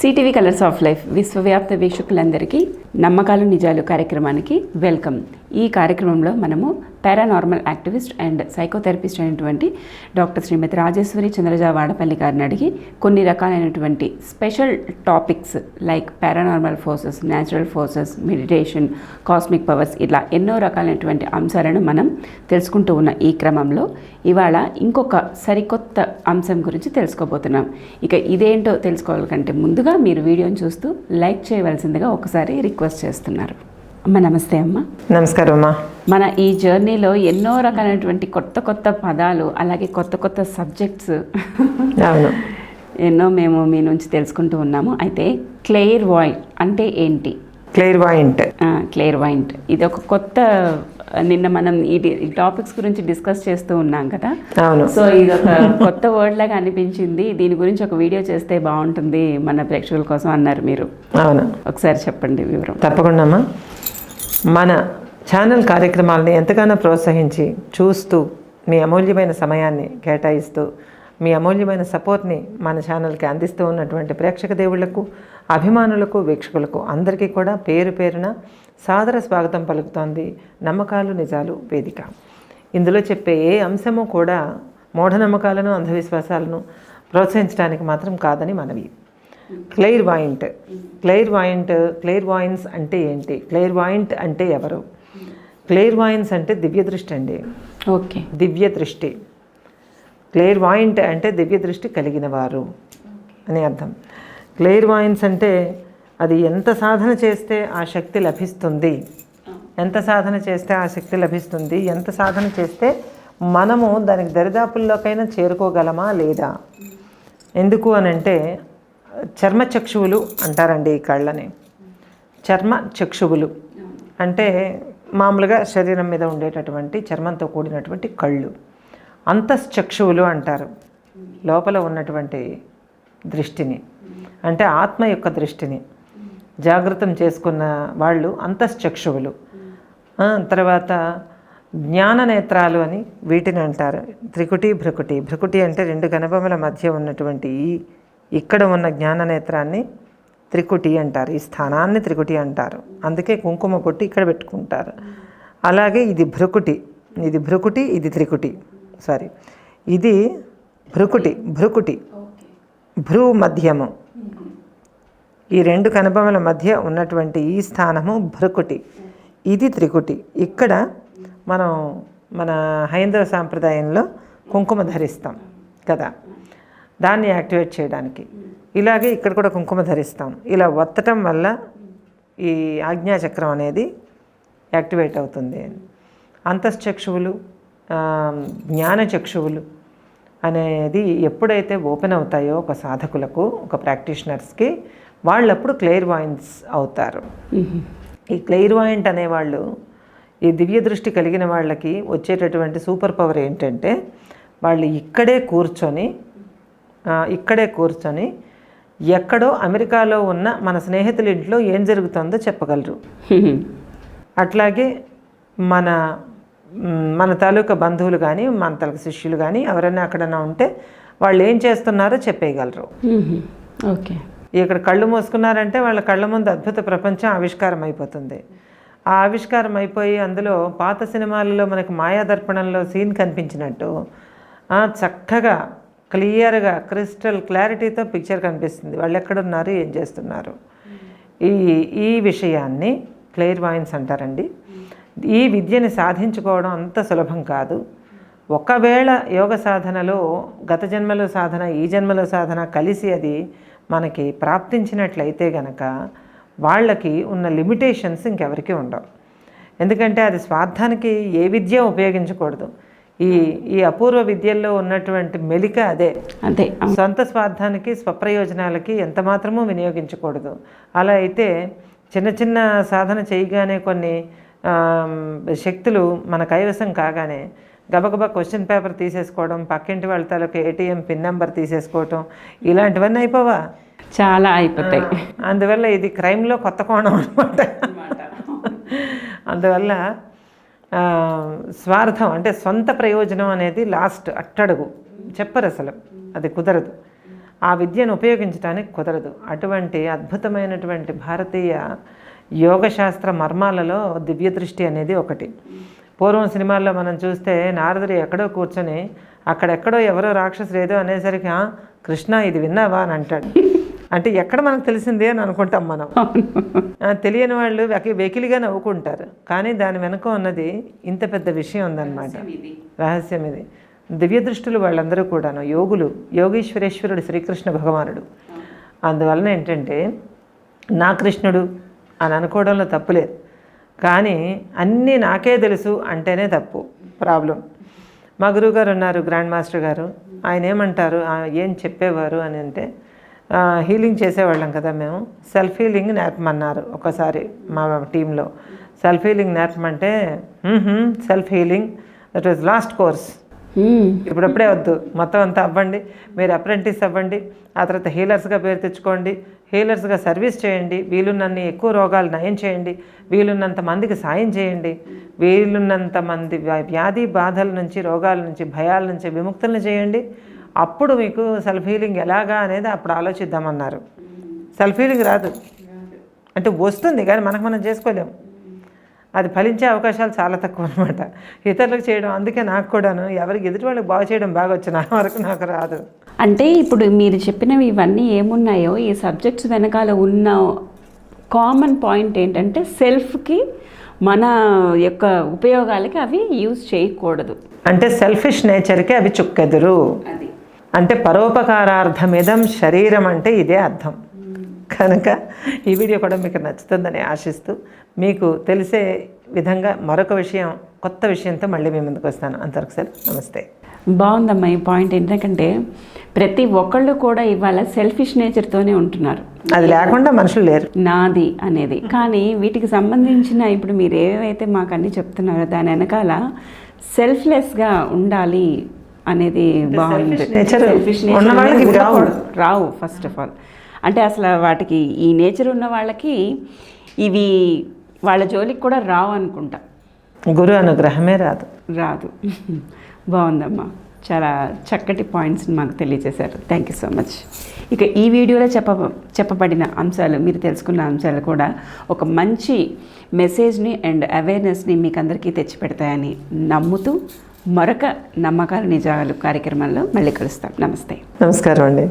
CTV colours of life విశ్వవ్యాప్త వీక్షకులందరికీ నమ్మకాలు నిజాలు కార్యక్రమానికి వెల్కమ్. ఈ కార్యక్రమంలో మనము పారానార్మల్ యాక్టివిస్ట్ అండ్ సైకోథెరపిస్ట్ అయినటువంటి డాక్టర్ శ్రీమతి రాజేశ్వరి చంద్రజ వాడపల్లి గారిని అడిగి కొన్ని రకాలైనటువంటి special topics like paranormal forces natural forces meditation cosmic powers ఇలా ఎన్నో రకాలైనటువంటి అంశాలను మనం తెలుసుకుంటూ ఉన్న ఈ క్రమంలో ఇవాళ ఇంకొక సరికొత్త అంశం గురించి తెలుసుకోబోతున్నాం. ఇక ఇదేంటో తెలుసుకోవాలంటే ముందుగా మీరు వీడియోని చూస్తూ లైక్ చేయవలసిందిగా ఒకసారి రిక్వెస్ట్ చేస్తున్నారు. అమ్మ నమస్తే అమ్మ. నమస్కారం అమ్మా. మన ఈ జర్నీలో ఎన్నో రకాలైనటువంటి కొత్త కొత్త పదాలు అలాగే కొత్త కొత్త సబ్జెక్ట్స్ అవును. ఎన్నో మేము మీ నుంచి తెలుసుకుంటూ ఉన్నాము. అయితే క్లెయిర్ వాయిట్ అంటే ఏంటి? క్లియర్ వాయింట్ క్లియర్ వాయింట్ ఇది ఒక కొత్త నిన్న మనం ఈ టాపిక్స్ గురించి డిస్కస్ చేస్తూ ఉన్నాం కదా. సో ఇది ఒక కొత్త వర్డ్ లాగా అనిపించింది. దీని గురించి ఒక వీడియో చేస్తే బాగుంటుంది మన ప్రేక్షకుల కోసం అన్నారు మీరు. అవును. ఒకసారి చెప్పండి వివరం. తప్పకుండా మన ఛానల్ కార్యక్రమాలని ఎంతగానో ప్రోత్సహించి చూస్తూ మీ అమూల్యమైన సమయాన్ని కేటాయిస్తూ మీ అమూల్యమైన సపోర్ట్ని మన ఛానల్కి అందిస్తూ ఉన్నటువంటి ప్రేక్షక దేవుళ్ళకు అభిమానులకు వీక్షకులకు అందరికీ కూడా పేరు పేరున సాదర స్వాగతం పలుకుతోంది నమ్మకాలు నిజాలు వేదిక. ఇందులో చెప్పే ఏ అంశము కూడా మూఢనమ్మకాలను అంధవిశ్వాసాలను ప్రోత్సహించడానికి మాత్రం కాదని మనవి. Clairvoyant. Clairvoyant clairvoyance అంటే ఏంటి? క్లెయిర్ వాయింట్ అంటే ఎవరు? క్లెయిర్ వాయిన్స్ అంటే దివ్య దృష్టి అండి. ఓకే. దివ్య దృష్టి క్లియర్ వాయింట్ అంటే దివ్య దృష్టి కలిగిన వారు అని అర్థం. క్లియర్ వాయిన్స్ అంటే అది ఎంత సాధన చేస్తే ఆ శక్తి లభిస్తుంది? ఎంత సాధన చేస్తే ఆ శక్తి లభిస్తుంది? ఎంత సాధన చేస్తే మనము దానికి దరిదాపుల్లోకైనా చేరుకోగలమా లేదా? ఎందుకు అని అంటే చర్మచక్షువులు అంటారండి ఈ కళ్ళని. చర్మ చక్షువులు అంటే మామూలుగా శరీరం మీద ఉండేటటువంటి చర్మంతో కూడినటువంటి కళ్ళు. అంతశ్చక్షువులు అంటారు. లోపల ఉన్నటువంటి దృష్టిని అంటే ఆత్మ యొక్క దృష్టిని జాగృతం చేసుకున్న వాళ్ళు అంతశ్చక్షువులు తర్వాత జ్ఞాన నేత్రాలు అని వీటిని అంటారు. త్రికుటి భ్రుకుటి భ్రుకుటి అంటే రెండు కనుబొమల మధ్య ఉన్నటువంటి ఈ ఇక్కడ ఉన్న జ్ఞాన నేత్రాన్ని త్రికుటి అంటారు. ఈ స్థానాన్ని త్రికుటి అంటారు. అందుకే కుంకుమ కొట్టి ఇక్కడ పెట్టుకుంటారు. అలాగే ఇది భ్రుకుటి ఇది భ్రుకుటి ఇది త్రికుటి. సారీ. ఇది భ్రుకుటి భ్రుకుటి. భ్రూ మధ్యము ఈ రెండు కనుబొమ్మల మధ్య ఉన్నటువంటి ఈ స్థానము భ్రుకుటి. ఇది త్రికుటి. ఇక్కడ మనం మన హైందవ సాంప్రదాయంలో కుంకుమ ధరిస్తాం కదా. దాన్ని యాక్టివేట్ చేయడానికి. ఇలాగే ఇక్కడ కూడా కుంకుమ ధరిస్తాం. ఇలా ఒత్తటం వల్ల ఈ ఆజ్ఞాచక్రం అనేది యాక్టివేట్ అవుతుంది అంతశ్చక్షువులు జ్ఞానచక్షువులు అనేది ఎప్పుడైతే ఓపెన్ అవుతాయో ఒక సాధకులకు ఒక ప్రాక్టీషనర్స్కి వాళ్ళప్పుడు క్లెయిర్ వాయిన్స్ అవుతారు. ఈ క్లెయిర్ వాయింట్ అనేవాళ్ళు ఈ దివ్య దృష్టి కలిగిన వాళ్ళకి వచ్చేటటువంటి సూపర్ పవర్ ఏంటంటే వాళ్ళు ఇక్కడే కూర్చొని ఇక్కడే కూర్చొని ఎక్కడో అమెరికాలో ఉన్న మన స్నేహితుల ఇంట్లో ఏం జరుగుతుందో చెప్పగలరు. అట్లాగే మన మన తాలూకా బంధువులు కానీ మన తాలూకా శిష్యులు కానీ ఎవరైనా అక్కడన్నా ఉంటే వాళ్ళు ఏం చేస్తున్నారో చెప్పేయగలరు. ఓకే. ఇక్కడ కళ్ళు మూసుకున్నారంటే వాళ్ళ కళ్ళ ముందు అద్భుత ప్రపంచం ఆవిష్కారం అయిపోతుంది ఆ ఆవిష్కారం అయిపోయి అందులో పాత సినిమాలలో మనకి మాయాదర్పణంలో సీన్ కనిపించినట్టు చక్కగా క్లియర్గా క్రిస్టల్ క్లారిటీతో పిక్చర్ కనిపిస్తుంది. వాళ్ళు ఎక్కడున్నారు ఏం చేస్తున్నారు? ఈ ఈ విషయాన్ని క్లియర్ వాయిన్స్ అంటారండి. ఈ విద్యని సాధించుకోవడం అంత సులభం కాదు. ఒకవేళ యోగ సాధనలో గత జన్మలో సాధన ఈ జన్మలో సాధన కలిసి అది మనకి ప్రాప్తించినట్లయితే గనక వాళ్ళకి ఉన్న లిమిటేషన్స్ ఇంకెవరికి ఉండవు. ఎందుకంటే అది స్వార్థానికి ఏ విద్య ఉపయోగించకూడదు. ఈ ఈ అపూర్వ విద్యల్లో ఉన్నటువంటి మెలిక అదే. అదే. సొంత స్వార్థానికి స్వప్రయోజనాలకి ఎంత మాత్రమూ వినియోగించకూడదు. అలా అయితే చిన్న చిన్న సాధన చేయగానే కొన్ని శక్తులు మన కైవసం కాగానే గబగబా క్వశ్చన్ పేపర్ తీసేసుకోవడం పక్కింటి వాళ్ళ తాలూకు ఏటీఎం పిన్ నెంబర్ తీసేసుకోవటం ఇలాంటివన్నీ అయిపోవా? చాలా అయిపోతాయి. అందువల్ల ఇది క్రైమ్లో కొత్త కోణం అనమాట అందువల్ల స్వార్థం అంటే సొంత ప్రయోజనం అనేది లాస్ట్ అట్టడుగు. చెప్పరు అసలు. అది కుదరదు. ఆ విద్యను ఉపయోగించడానికి కుదరదు. అటువంటి అద్భుతమైనటువంటి భారతీయ యోగశాస్త్ర మర్మాలలో దివ్య దృష్టి అనేది ఒకటి. పూర్వం సినిమాల్లో మనం చూస్తే నారదుడు ఎక్కడో కూర్చొని అక్కడెక్కడో ఎవరో రాక్షసులు ఏదో అనేసరికి "ఆ, కృష్ణ ఇది విన్నావా? అని అంటాడు. అంటే ఎక్కడ మనకు తెలిసింది అని అనుకుంటాం మనం. తెలియని వాళ్ళు వెకి వెకిలిగా నవ్వుకుంటారు. కానీ దాని వెనుక ఉన్నది ఇంత పెద్ద విషయం ఉందన్నమాట. రహస్యం ఇది దివ్య దృష్టులు వాళ్ళందరూ కూడాను యోగులు యోగీశ్వరేశ్వరుడు శ్రీకృష్ణ భగవానుడు. అందువలన ఏంటంటే నా కృష్ణుడు అని అనుకోవడంలో తప్పులేదు కానీ అన్నీ నాకే తెలుసు అంటేనే తప్పు ప్రాబ్లం. మా గురువు గారు ఉన్నారు గ్రాండ్ మాస్టర్ గారు. ఆయన ఏమంటారు? "ఆ, ఏం చెప్పేవారు అని అంటే "ఆ, హీలింగ్ చేసేవాళ్ళం కదా మేము. సెల్ఫ్ హీలింగ్ నేర్పమన్నారు ఒకసారి మా టీంలో. Self healing నేర్పమంటే self healing that was last course. ఇప్పుడప్పుడే వద్దు. మొత్తం అంతా అవ్వండి. మీరు అప్రెంటిస్ అవ్వండి. ఆ తర్వాత హీలర్స్గా పేరు తెచ్చుకోండి. హీలర్స్గా సర్వీస్ చేయండి. వీలున్నన్ని ఎక్కువ రోగాలు నయం చేయండి. వీలున్నంత మందికి సాయం చేయండి. వీలున్నంత మంది వ్యాధి బాధల నుంచి రోగాల నుంచి భయాల నుంచి విముక్తులను చేయండి. అప్పుడు మీకు సెల్ఫ్ హీలింగ్ ఎలాగా అనేది అప్పుడు ఆలోచిద్దామన్నారు. సెల్ఫ్ హీలింగ్ రాదు. అంటే వస్తుంది కానీ మనకు మనం చేసుకోలేము అది ఫలించే అవకాశాలు చాలా తక్కువ అనమాట ఇతరులకు చేయడం అందుకే నాకు కూడాను ఎవరికి ఎదుటి వాళ్ళకి బాగు చేయడం బాగా వచ్చు. నా వరకు నాకు రాదు. అంటే ఇప్పుడు మీరు చెప్పినవి ఇవన్నీ ఏమున్నాయో ఈ సబ్జెక్ట్స్ వెనకాల ఉన్న కామన్ పాయింట్ ఏంటంటే సెల్ఫ్కి మన యొక్క ఉపయోగాలకి అవి యూజ్ చేయకూడదు. అంటే సెల్ఫిష్ నేచర్కి అవి చుక్కెదురు. అది. అంటే పరోపకారార్థమిదం శరీరం అంటే ఇదే అర్థం. కనుక ఈ వీడియో కూడా మీకు నచ్చుతుందని ఆశిస్తూ మీకు తెలిసే విధంగా మరొక విషయం కొత్త విషయంతో మళ్ళీ మీ ముందుకు వస్తాను. అంతవరకు సార్ నమస్తే. బాగుందమ్మా ఈ పాయింట్ ఎందుకంటే ప్రతి ఒక్కళ్ళు కూడా ఇవాళ సెల్ఫిష్ నేచర్తోనే ఉంటున్నారు. అది లేకుండా మనుషులు లేరు. నాది అనేది. కానీ వీటికి సంబంధించిన ఇప్పుడు మీరు ఏవైతే మాకు అన్ని చెప్తున్నారో దాని వెనకాల సెల్ఫ్లెస్గా ఉండాలి అనేది బాగుంది. రావు. ఉండకూడదు. రావు ఫస్ట్ ఆఫ్ ఆల్ అంటే అసలు వాటికి ఈ నేచర్ ఉన్న వాళ్ళకి ఇవి వాళ్ళ జోలికి కూడా రావు అనుకుంటా. గురు అనుగ్రహమే రాదు. రాదు. బాగుందమ్మా. చాలా చక్కటి పాయింట్స్ మాకు తెలియజేశారు. థ్యాంక్ యూ సో మచ్ ఇక ఈ వీడియోలో చెప్ప చెప్పబడిన అంశాలు మీరు తెలుసుకున్న అంశాలు కూడా ఒక మంచి మెసేజ్ని అండ్ అవేర్నెస్ని మీకు అందరికీ తెచ్చిపెడతాయని నమ్ముతూ మరొక నమ్మకాలు నిజాలు కార్యక్రమంలో మళ్ళీ కలుస్తాం. నమస్తే. నమస్కారం అండి.